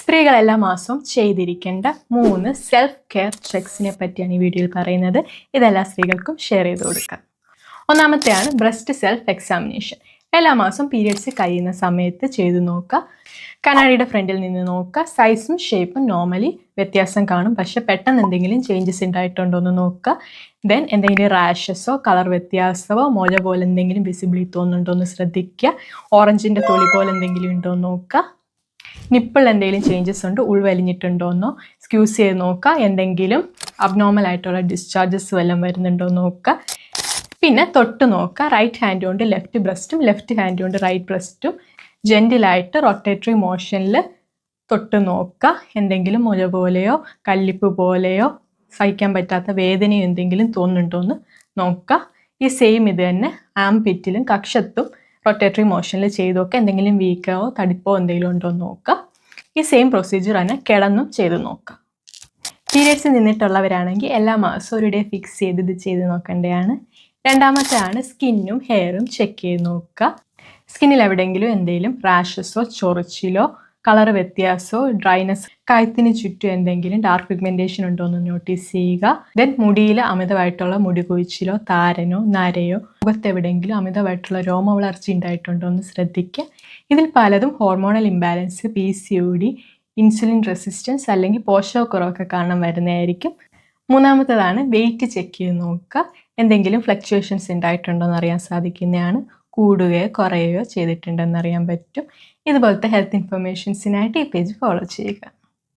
സ്ത്രീകൾ എല്ലാ മാസവും ചെയ്തിരിക്കേണ്ട മൂന്ന് സെൽഫ് കെയർ ചെക്സിനെ പറ്റിയാണ് ഈ വീഡിയോയിൽ പറയുന്നത്. ഇതെല്ലാ സ്ത്രീകൾക്കും ഷെയർ ചെയ്ത് കൊടുക്കാം. ഒന്നാമത്തെയാണ് ബ്രസ്റ്റ് സെൽഫ് എക്സാമിനേഷൻ എല്ലാ മാസവും പീരിയഡ്സ് കഴിയുന്ന സമയത്ത് ചെയ്തു നോക്കുക. കണ്ണാടിയുടെ ഫ്രണ്ടിൽ നിന്ന് നോക്കുക. സൈസും ഷേപ്പും നോർമലി വ്യത്യാസം കാണും. പക്ഷെ പെട്ടെന്ന് എന്തെങ്കിലും ചേഞ്ചസ് ഉണ്ടായിട്ടുണ്ടോ എന്ന് നോക്കുക. ദെൻ എന്തെങ്കിലും റാഷസോ കളർ വ്യത്യാസമോ മോഴ പോലെ എന്തെങ്കിലും വിസിബിലിറ്റി തോന്നുന്നുണ്ടോ എന്ന് ശ്രദ്ധിക്കുക. ഓറഞ്ചിന്റെ തൊലി പോലെ എന്തെങ്കിലും ഉണ്ടോ എന്ന് നോക്കുക. നിപ്പിൾ എന്തെങ്കിലും ചേഞ്ചസ് ഉണ്ട് ഉൾവലിഞ്ഞിട്ടുണ്ടോ എന്നോ സ്ക്യൂസ് ചെയ്ത് നോക്കുക. എന്തെങ്കിലും അബ്നോർമൽ ആയിട്ടുള്ള ഡിസ്ചാർജസ് വല്ലതും വരുന്നുണ്ടോ നോക്കുക. പിന്നെ തൊട്ട് നോക്കുക. റൈറ്റ് ഹാൻഡ് കൊണ്ട് ലെഫ്റ്റ് ബ്രസ്റ്റും ലെഫ്റ്റ് ഹാൻഡ് കൊണ്ട് റൈറ്റ് ബ്രസ്റ്റും ജെന്റിലായിട്ട് റൊട്ടേറ്ററി മോഷനിൽ തൊട്ട് നോക്കുക. എന്തെങ്കിലും മുല പോലെയോ കല്ലിപ്പ് പോലെയോ സഹിക്കാൻ പറ്റാത്ത വേദനയോ എന്തെങ്കിലും തോന്നുന്നുണ്ടോ എന്ന് നോക്കുക. ഈ സെയിം ഇത് തന്നെ ആംപിറ്റിലും കക്ഷത്തും റൊട്ടേറ്ററി മോഷനിൽ ചെയ്തൊക്കെ എന്തെങ്കിലും വീക്കോ തടിപ്പോ എന്തെങ്കിലും ഉണ്ടോ എന്ന് നോക്കുക. ഈ സെയിം പ്രൊസീജിയർ തന്നെ കിടന്നും ചെയ്ത് നോക്കുക പീരിയഡ്സ് നിന്നിട്ടുള്ളവരാണെങ്കിൽ എല്ലാ മാസവും ഒരു ഡേ ഫിക്സ് ചെയ്ത് ഇത് ചെയ്ത് നോക്കേണ്ടതാണ്. രണ്ടാമത്തെ ആണ് സ്കിന്നും ഹെയറും ചെക്ക് ചെയ്ത് നോക്കുക. സ്കിന്നിൽ എവിടെയെങ്കിലും എന്തെങ്കിലും റാഷസോ ചൊറിച്ചിലോ കളർ വ്യത്യാസമോ ഡ്രൈനെസ് കയത്തിന് ചുറ്റും എന്തെങ്കിലും ഡാർക്ക് പിഗ്മെന്റേഷൻ ഉണ്ടോ എന്ന് നോട്ടീസ് ചെയ്യുക. ദെൻ മുടിയിൽ അമിതമായിട്ടുള്ള മുടി കൊഴിച്ചിലോ താരനോ നരയോ മുഖത്തെവിടെയെങ്കിലും അമിതമായിട്ടുള്ള രോമ വളർച്ച ഉണ്ടായിട്ടുണ്ടോ എന്ന് ശ്രദ്ധിക്കുക. ഇതിൽ പലതും hormonal imbalance P C O D insulin resistance അല്ലെങ്കിൽ പോഷകക്കുറവൊക്കെ കാരണം വരുന്നതായിരിക്കും. മൂന്നാമത്തേതാണ് വെയിറ്റ് ചെക്ക് ചെയ്ത് നോക്കുക. എന്തെങ്കിലും ഫ്ലക്ച്വേഷൻസ് ഉണ്ടായിട്ടുണ്ടോ എന്ന് അറിയാൻ സാധിക്കുന്നതാണ്. കൂടുകയോ കുറയുകയോ ചെയ്തിട്ടുണ്ടെന്ന് അറിയാൻ പറ്റും. ഇതുപോലത്തെ ഹെൽത്ത് ഇൻഫർമേഷൻസിനായിട്ട് ഈ പേജ് ഫോളോ ചെയ്യുക.